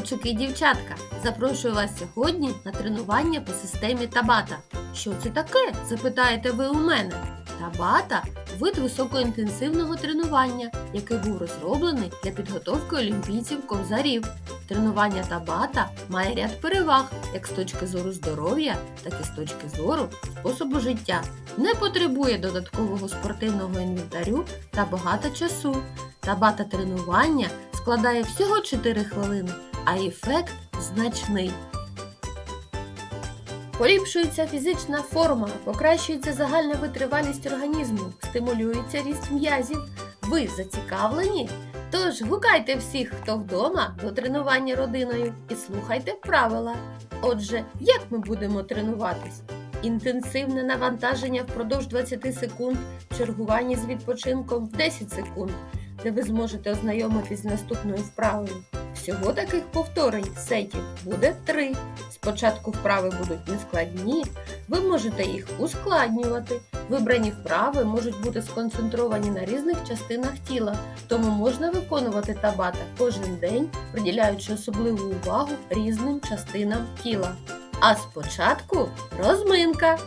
хлопчики і дівчатка! Запрошую вас сьогодні на тренування по системі Табата. Що це таке? запитаєте ви у мене. Табата вид високоінтенсивного тренування, який був розроблений для підготовки олімпійців ковзарів. Тренування Табата має ряд переваг як з точки зору здоров'я, так і з точки зору способу життя. Не потребує додаткового спортивного інвентарю та багато часу. Табата тренування складає всього 4 хвилини, а ефект значний. Поліпшується фізична форма, покращується загальна витривалість організму, стимулюється ріст м'язів. Ви зацікавлені? Тож гукайте всіх, хто вдома до тренування родиною і слухайте правила. Отже, як ми будемо тренуватись? Інтенсивне навантаження впродовж 20 секунд, чергування з відпочинком в 10 секунд, де ви зможете ознайомитись з наступною вправою. Всього таких повторень сетів буде три. Спочатку вправи будуть нескладні, ви можете їх ускладнювати. Вибрані вправи можуть бути сконцентровані на різних частинах тіла, тому можна виконувати табата кожен день, приділяючи особливу увагу різним частинам тіла. А спочатку розминка.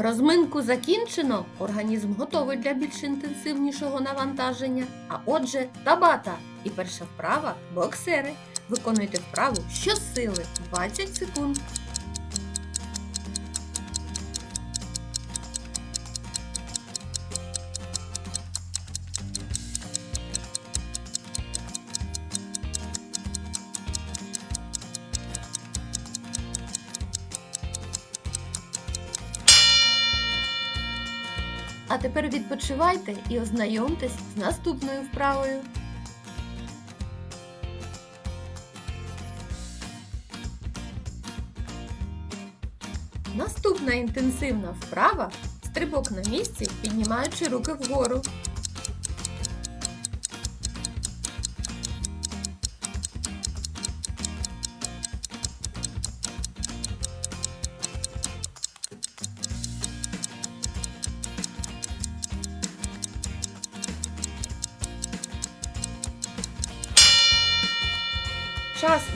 Розминку закінчено, організм готовий для більш інтенсивнішого навантаження. А отже, табата. І перша вправа боксери. Виконуйте вправу щосили 20 секунд. А тепер відпочивайте і ознайомтесь з наступною вправою. Наступна інтенсивна вправа стрибок на місці, піднімаючи руки вгору.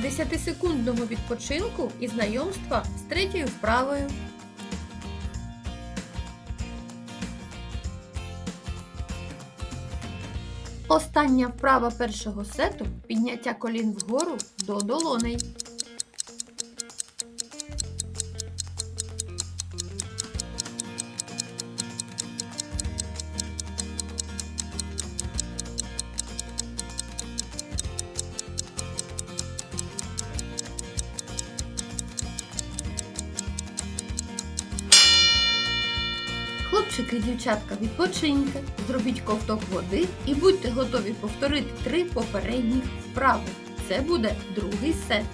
10-секундного відпочинку і знайомства з третьою вправою. Остання вправа першого сету підняття колін вгору до долоней. Хлопчики дівчатка, відпочиньте, зробіть ковток води і будьте готові повторити три попередні вправи. Це буде другий сет.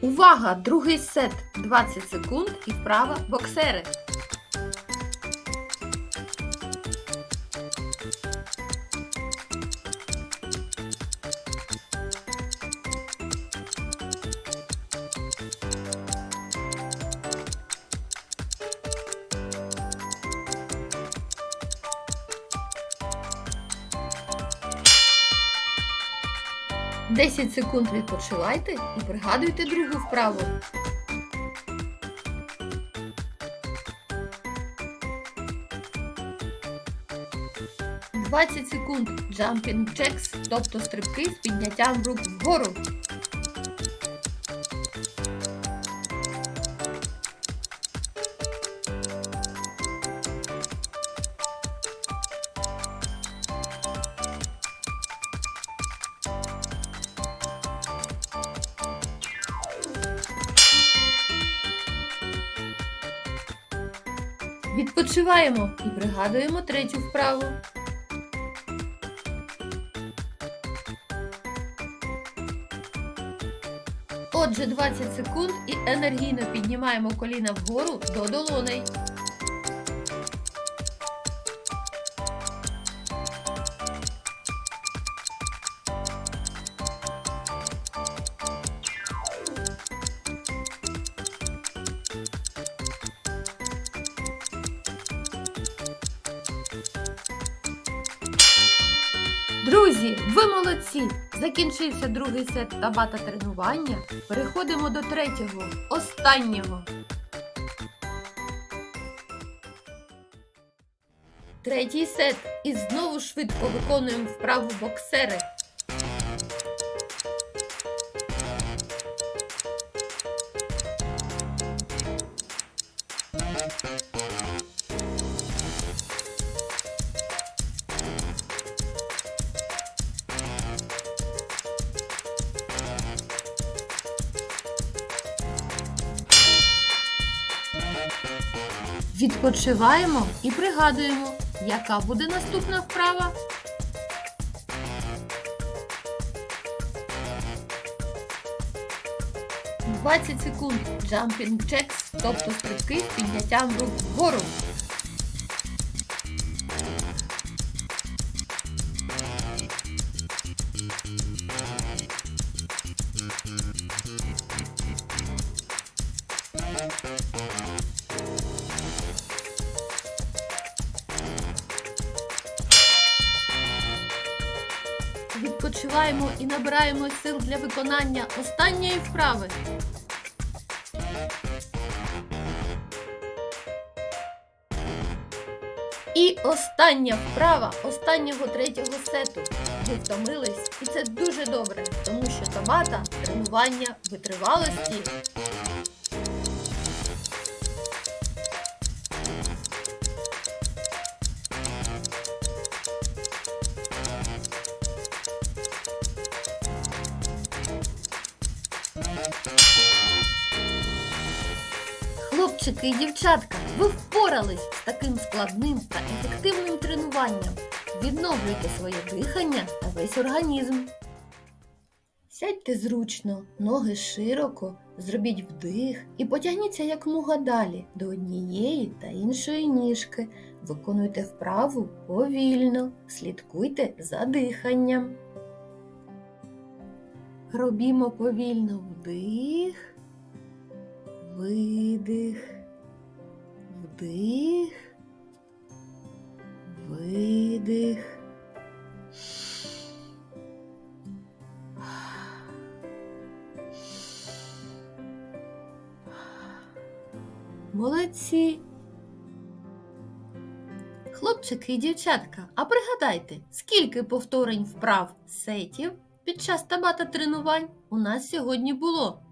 Увага! Другий сет 20 секунд і вправа боксери. 10 секунд відпочивайте і пригадуйте другу вправу. Двадцять секунд Jumping Jacks, тобто стрибки з підняттям рук вгору. Відпочиваємо і пригадуємо третю вправу. Отже, 20 секунд і енергійно піднімаємо коліна вгору до долоней. Друзі, ви молодці! Закінчився другий сет табата тренування. Переходимо до третього, останнього. Третій сет. І знову швидко виконуємо вправу боксери. Відпочиваємо і пригадуємо, яка буде наступна вправа. «20 секунд jumping jacks, тобто стрибки з підняттям рук вгору. Відпочиваємо і набираємо сил для виконання останньої вправи. І остання вправа останнього третього сету. Ви втомились, і це дуже добре, тому що табата тренування витривалості. Хлопчики і дівчатка, ви впорались з таким складним та ефективним тренуванням. Відновлюйте своє дихання та весь організм. Сядьте зручно, ноги широко, зробіть вдих і потягніться якмога далі до однієї та іншої ніжки. Виконуйте вправу повільно, слідкуйте за диханням. Робімо повільно вдих, видих, вдих, видих. Молодці. Хлопчики і дівчатка, а пригадайте, скільки повторень вправ сетів під час табата тренувань у нас сьогодні було?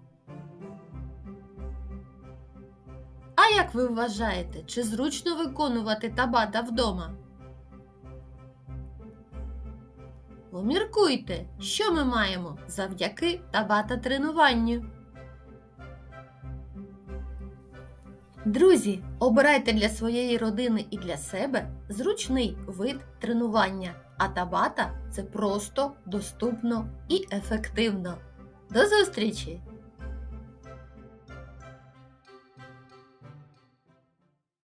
А як ви вважаєте, чи зручно виконувати табата вдома? Поміркуйте, що ми маємо завдяки табата тренуванню. Друзі, обирайте для своєї родини і для себе зручний вид тренування, а табата це просто, доступно і ефективно. До зустрічі!